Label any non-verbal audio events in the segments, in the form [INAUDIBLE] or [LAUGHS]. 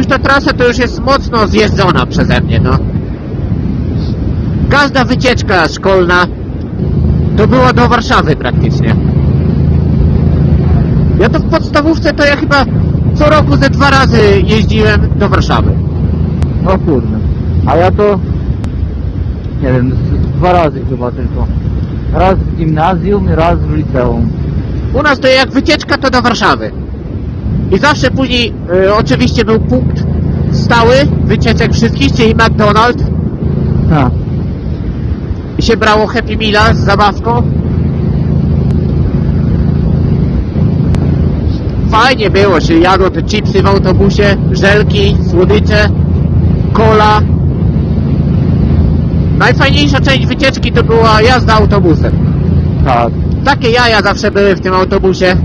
Już ta trasa to już jest mocno zjeżdżona przeze mnie, no. Każda wycieczka szkolna to była do Warszawy praktycznie. Ja to w podstawówce to ja chyba co roku ze dwa razy jeździłem do Warszawy. O kurde. A ja to... Nie wiem, dwa razy chyba tylko. Raz w gimnazjum raz w liceum. U nas to jak wycieczka to do Warszawy. I zawsze później e, oczywiście był punkt stały wycieczek wszystkich, czyli McDonald's. Ha. I się brało Happy Meala z zabawką. Fajnie było, się jadło te chipsy w autobusie, żelki, słodycze, cola. Najfajniejsza część wycieczki to była jazda autobusem. Tak. Takie jaja zawsze były w tym autobusie.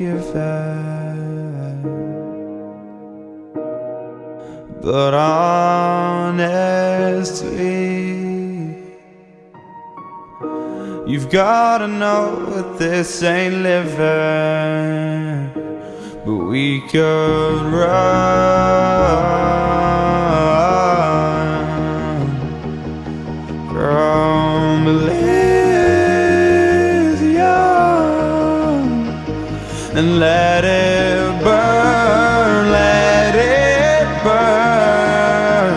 All. But honestly, you've gotta know that this ain't living. But we could run and let it burn, let it burn.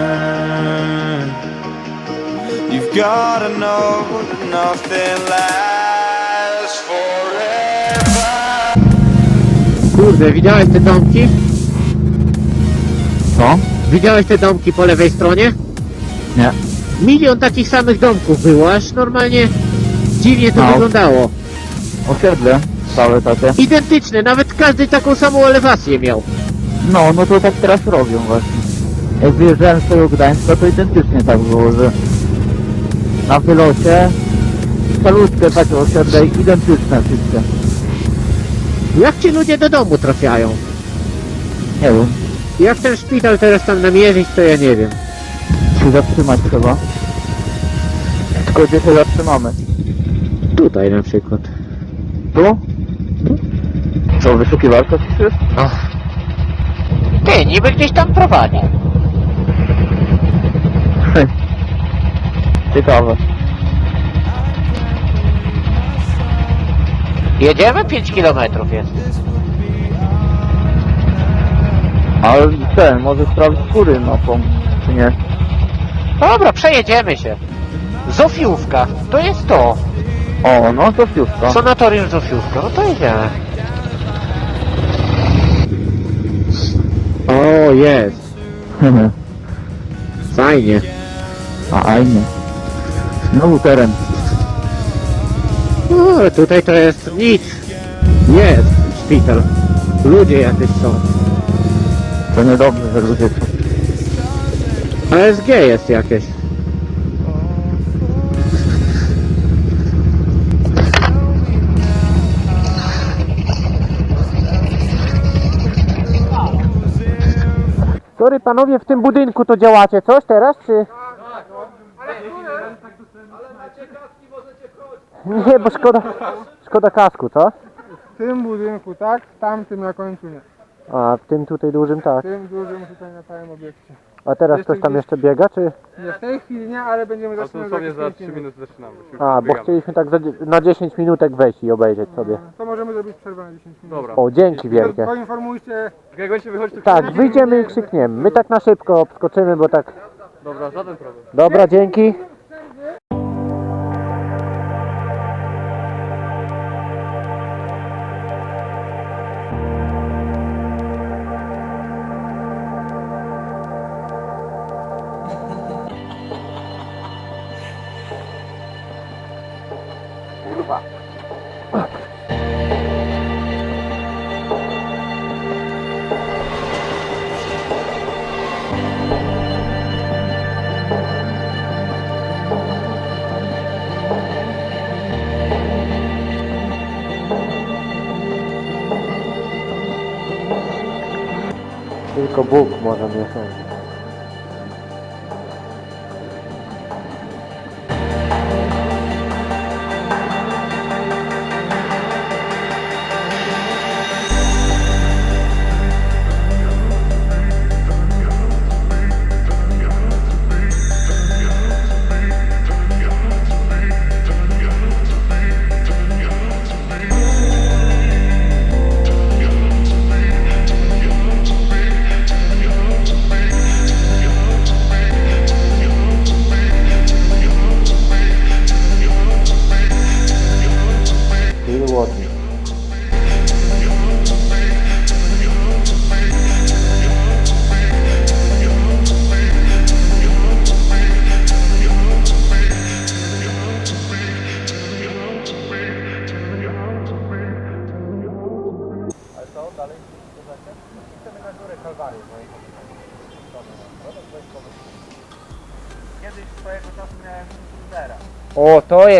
You've gotta know that nothing lasts forever. Kurde, widziałeś te domki? Co? Widziałeś te domki po lewej stronie? Nie. Milion takich samych domków było, aż normalnie dziwnie to No. wyglądało. Osiedle całe takie. Identyczne, nawet każdy taką samą elewację miał. No, no to tak teraz robią właśnie. Jak wyjeżdżałem z tego Gdańska, to identycznie tak było, że na wylocie salutkę takie osiedle identyczne wszystkie. Jak ci ludzie do domu trafiają? Nie wiem, Jak ten szpital teraz tam namierzyć, to ja nie wiem. się zatrzymać trzeba. Tylko gdzie się zatrzymamy? Tutaj na przykład. Tu? Co, wyszukiwarka piszesz? Ach. Ty, niby gdzieś tam prowadzi. [LAUGHS] Ciekawe. Jedziemy 5 kilometrów jest. Ale ten, może sprawdzić góry mapą, czy nie? Dobra, przejedziemy się. Zofiówka, to jest to. O, no to fiuska. Sanatorium Zofiówka, no to jedziemy. O, jest. [LAUGHS] Fajnie. A, aj nie. Znowu teren. O, tutaj to jest nic. Jest szpital. Ludzie jacyś są. To niedobrze, że ludzie są. ASG jest jakieś. Sorry panowie, w tym budynku to działacie coś teraz, czy? Nie, bo szkoda, szkoda kasku, co? W tym budynku tak, w tamtym na końcu nie. A w tym tutaj dużym tak. W tym dużym tutaj na całym obiekcie. A teraz Jeszcze ktoś tam gdzieś- jeszcze biega, czy? Nie, w tej chwili nie, ale będziemy A zaczynać dosłownie za za 10 3 minut. minuty zaczynamy. Już A, bo biegamy. chcieliśmy tak za, dzie- na 10 minutek wejść i obejrzeć sobie. To możemy zrobić przerwę na 10 minut. Dobra. O, dzięki wielkie. Poinformujcie, Jak będziecie wychodzić, to Tak, wyjdziemy i krzykniemy. My tak na szybko obskoczymy, bo tak... Dobra, żaden problem. Dobra, dzięki. Tylko Bóg może mnie sądzić.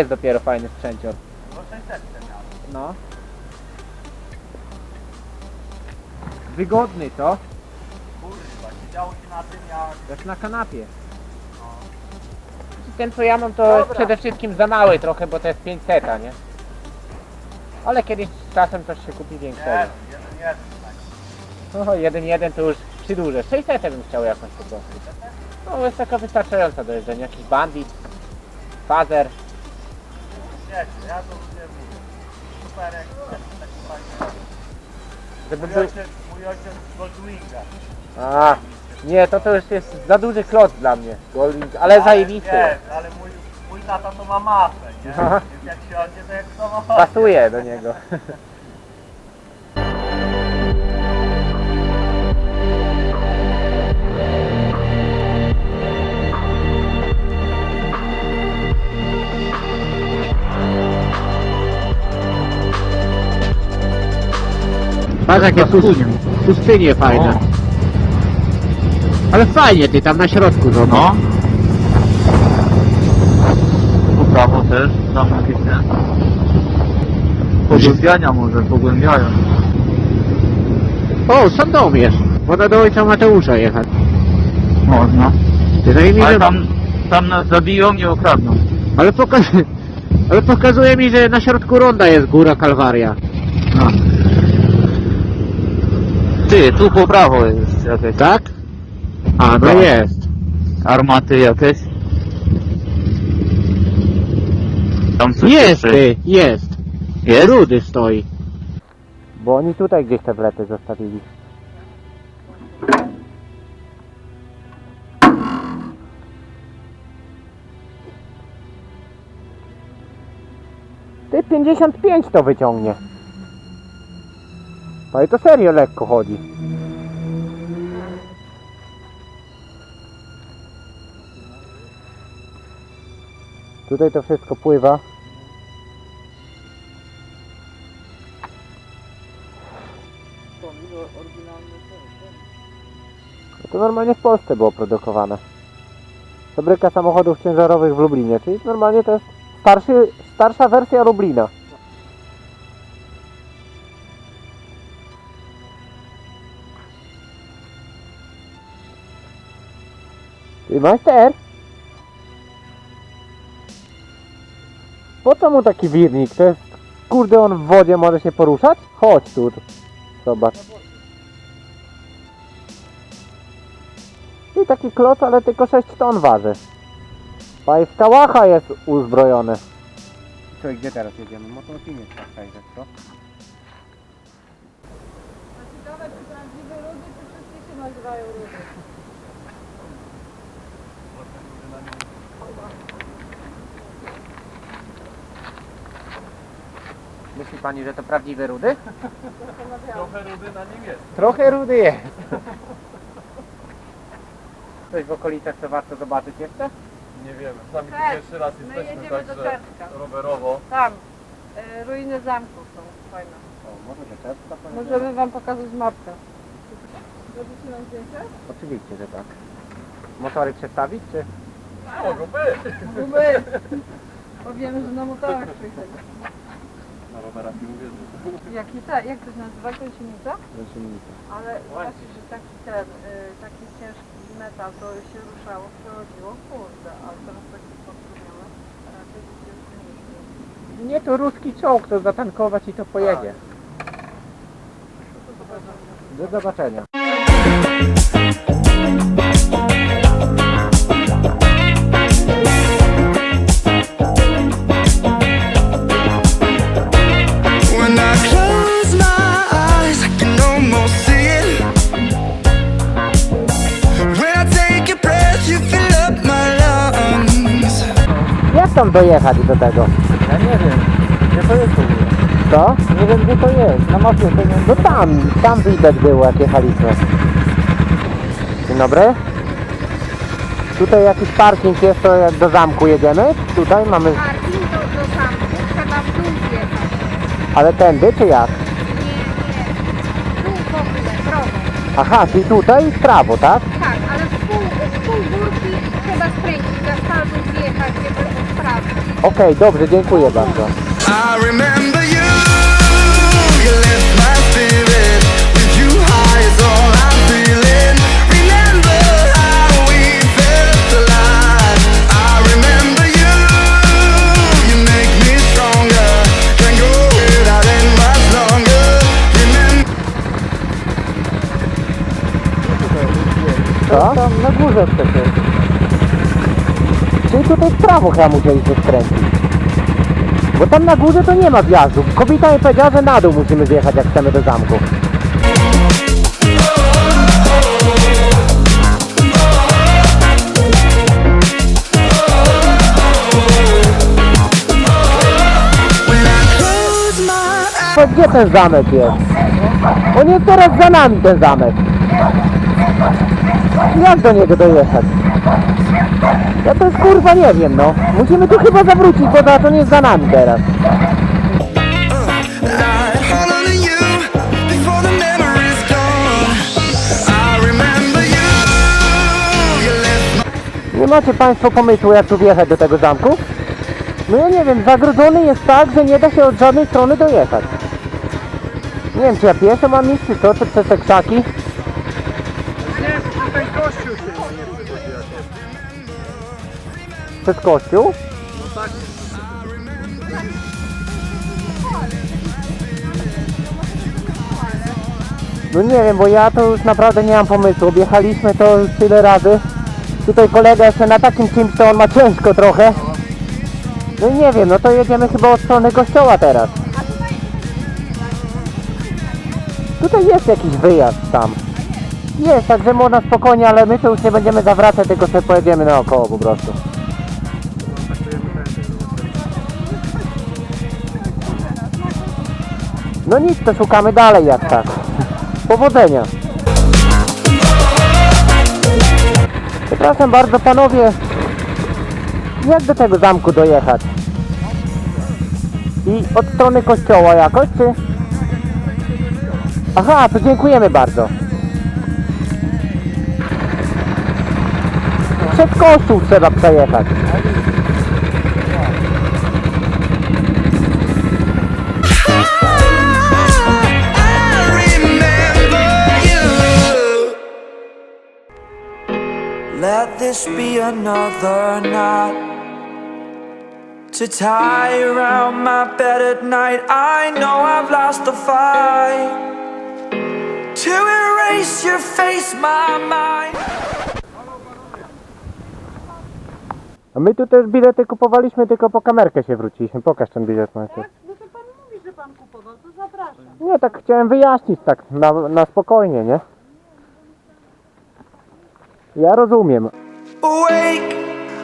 Jest dopiero fajny sprzęcior. No 600 miałem. No. Wygodny, co? Kurwa, siedziało się na tym jak... Jak na kanapie. Ten co ja mam to przede wszystkim za mały trochę, bo to jest 500, nie? Ale kiedyś z czasem coś się kupi większego. Nie, jeden, jeden. tak. No, jeden, jeden to już przydłużę. 600 bym chciał jakąś po prostu. No, jest taka wystarczająca do jeżdżenia. Jakiś bandit, fazer. Wiecie, ja to lubię mówię. Super, jak taki fajny. Żeby Mój był... ojciec, mój ojciec z Goldwinga. A, nie, to to już jest za duży kloc dla mnie. Goldwing, ale zajebisty. Wiesz, ale mój, mój tata to ma masę, nie? Aha. Więc jak siądzie, to jak samochód. Pasuje do niego. [LAUGHS] Patrz jakie pustynie, pustynie fajne. Ale fajnie ty tam na środku zobacz. No. Po prawo też, tam jakieś ten. Pogłębiania może, pogłębiają. O, Sandomierz. Woda do ojca Mateusza jechać. Można. Ty zajmij, Ale że... tam, tam nas zabiją i okradną. Ale, poka... [LAUGHS] Ale pokazuje mi, że na środku ronda jest góra Kalwaria. No. Ty, tu po prawo jest jakieś Tak? A, no Tak. jest. armaty jakieś. Tam coś Jest jeszcze ty, jest. Jest? Rudy stoi. Bo oni tutaj gdzieś te wlety zostawili. Ty 55 to wyciągnie. Ale to serio lekko chodzi. Tutaj to wszystko pływa. No To normalnie w Polsce było produkowane. Fabryka samochodów ciężarowych w Lublinie, czyli normalnie to jest starszy, starsza wersja Lublina. Ty majster! Po co mu taki wirnik? To jest, kurde, on w wodzie może się poruszać? Chodź tu, zobacz. I taki kloc, ale tylko 6 ton waży. A i w kałacha jest uzbrojony. Co i gdzie teraz jedziemy? Motocinie trzeba przejrzeć, co? Ciekawe, czy prawdziwe rudy, czy wszystkie się nazywają rudy. Myśli pani, że to prawdziwe rudy? Trochę rudy na nim jest. Trochę rudy jest. Coś w okolicach, co warto zobaczyć jeszcze? Nie wiemy. Sami tu Tak. pierwszy raz My jesteśmy, jedziemy do także Czarnka. rowerowo. Tam, E, ruiny zamku są fajne. Możemy wam pokazać mapkę. Zrobicie nam zdjęcie? Oczywiście, że tak. Motory przestawić, czy? Mogą być. Gumy! Powiemy, że na motorach przyjechali. Rowerach nie uwierzę. Jaki ta, jak to się nazywa? Gąsienica? Ale właśnie, że taki ten, y, taki ciężki metal, to się ruszało, przechodziło, kurde, a teraz taki podstawione. Raczej się nie to ruski czołg, to zatankować i to pojedzie. Do zobaczenia. Tam dojechać do tego? Ja nie wiem. Gdzie to jest w ogóle? Co? Nie wiem gdzie to jest. Na mapie to nie... No tam, tam widać było jak jechaliśmy. Dzień dobry. Tutaj jakiś parking jest, to jak do zamku jedziemy? Tutaj mamy... Parking do, do zamku, trzeba w dół wjechać. Ale tędy czy jak? Nie, nie. Dół w ogóle, drogą. Aha, czyli tutaj w prawo, tak? Tak, ale w pół, w pół górki trzeba skręcić, za stalbą wjechać, żeby w prawo. Okej, dobrze, dziękuję bardzo. I remember prawo chyba musieliśmy skręcić. Bo tam na górze to nie ma wjazdu. Kobieta mi powiedziała, że na dół musimy zjechać jak chcemy do zamku. To gdzie ten zamek jest? On jest teraz za nami ten zamek. Jak do niego dojechać? Ja to jest kurwa nie wiem no. Musimy tu chyba zawrócić, bo za to nie jest za nami teraz. To Nie macie Państwo pomysłu jak tu wjechać do tego zamku? No ja nie wiem, zagrodzony jest tak, że nie da się od żadnej strony dojechać. Nie wiem, czy ja pieszo mam iść, czy co, czy przez te krzaki? Przez kościół? No nie wiem, bo ja to już naprawdę nie mam pomysłu. Objechaliśmy to już tyle razy. Tutaj kolega jeszcze na takim czymś, to on ma ciężko trochę. No nie wiem, no to jedziemy chyba od strony kościoła teraz. Tutaj jest jakiś wyjazd tam. Jest, także można spokojnie, ale my to już nie będziemy zawracać, tylko sobie pojedziemy naokoło po prostu. No nic, to szukamy dalej jak tak. Powodzenia. Przepraszam bardzo panowie, jak do tego zamku dojechać? I od strony kościoła jakoś, czy? Aha, to dziękujemy bardzo. Przez kościół trzeba przejechać. This be another knot to tie around my bed at night. I know I've lost the fight to erase your face, my mind. A my tu też bilety kupowaliśmy, tylko po kamerkę się wróciliśmy. Pokaż ten bilet Maciek. No to pan mówi, że pan kupował, to zapraszam. Nie, tak chciałem wyjaśnić, tak na, na spokojnie, nie? Ja rozumiem. Awake,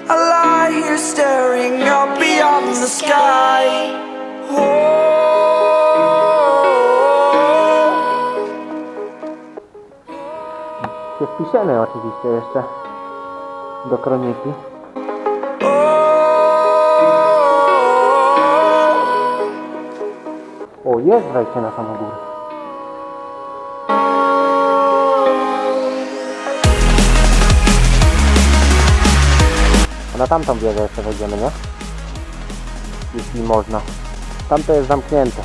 I lie here staring up beyond the sky. Oh. Oczywiście jeszcze do kroniki. Oh, O, jest wejście na samą górę. Na tamtą wieżę jeszcze wejdziemy, nie? Jeśli można. Tamto jest zamknięte.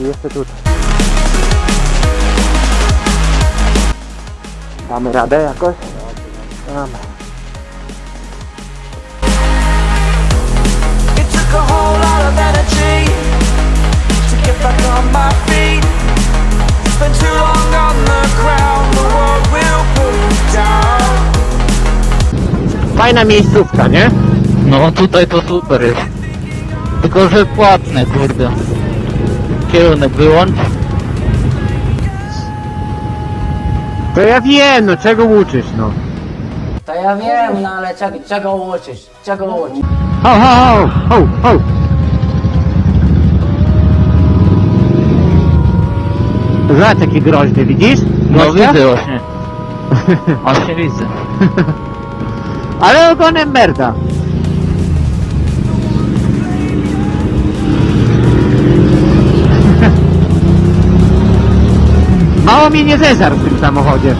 I jeszcze tutaj. Damy radę jakoś? Damy. Spent too long on the ground, the world will put down. Fajna miejscówka, nie? No tutaj to super jest. Tylko, że płatne, kurde. Kierunek wyłącz. To ja wiem, no czego uczysz, no. To ja wiem, no ale czego, czego uczysz? Czego uczysz? Ho, ho, ho, ho, ho. Zobacz jaki groźny, widzisz? No Gościa? widzę właśnie. [LAUGHS] Właśnie widzę. [LAUGHS] Ale ogonem merda. [LAUGHS] Mało mnie nie zeżar w tym samochodzie.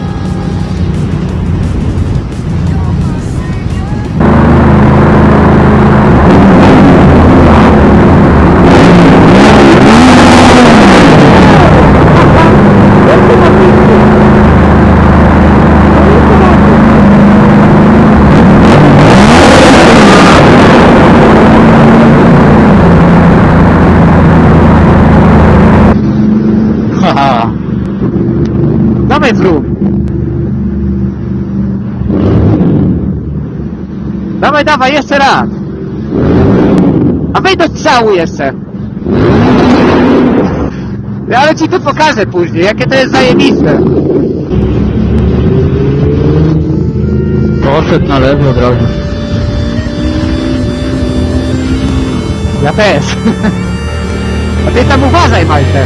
Dawaj, jeszcze raz. A wejdź do strzału jeszcze. Ja ale ci to pokażę później, jakie to jest zajebiste. Poszedł na lewo od razu. Ja też. [LAUGHS] A ty tam uważaj, Majter.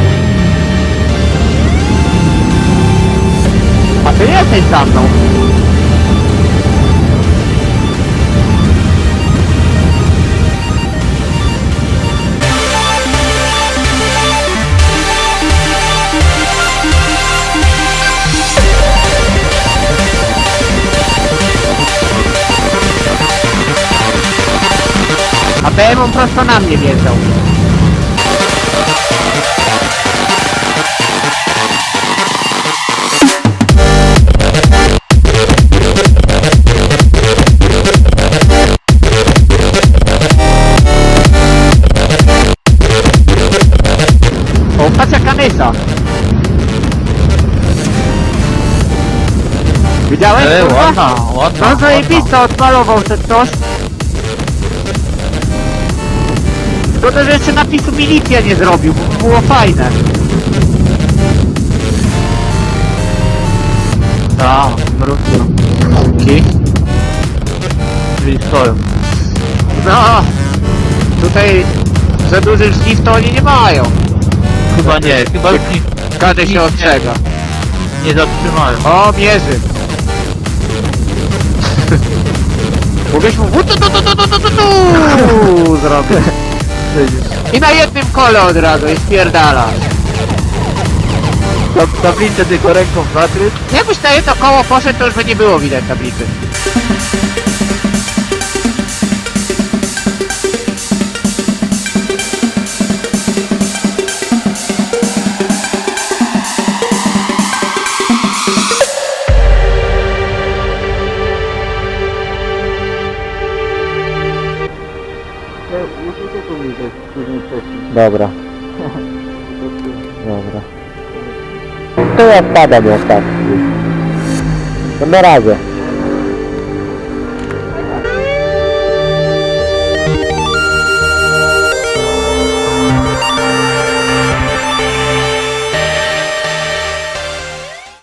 A ty jesteś za mną. A BM prosto na mnie wjeżdżał. O, patrz jaka nysa. Widziałeś? E, kurwa? ładna, ładna. No zajebista, odmalował ten coś. Szkoda, że jeszcze napisu milicja nie zrobił, bo by było fajne. Tak, mrówki. Ki? Czyli stoją. No, tutaj za dużych żniw to oni nie mają. Chyba nie, chyba już nie, Każdy się ostrzega. nie zatrzymają. O, mierzy. Mogłeś mu tu, tu, tu, tu, tu, tu, tu, tu, I na jednym kole od razu i spierdala. Tab- Tablicę tylko ręką zakryć. Jakbyś na jedno koło poszedł, to już by nie było widać tablicy. Dobra. Dobra. To ja spadam jak tak. To na razie.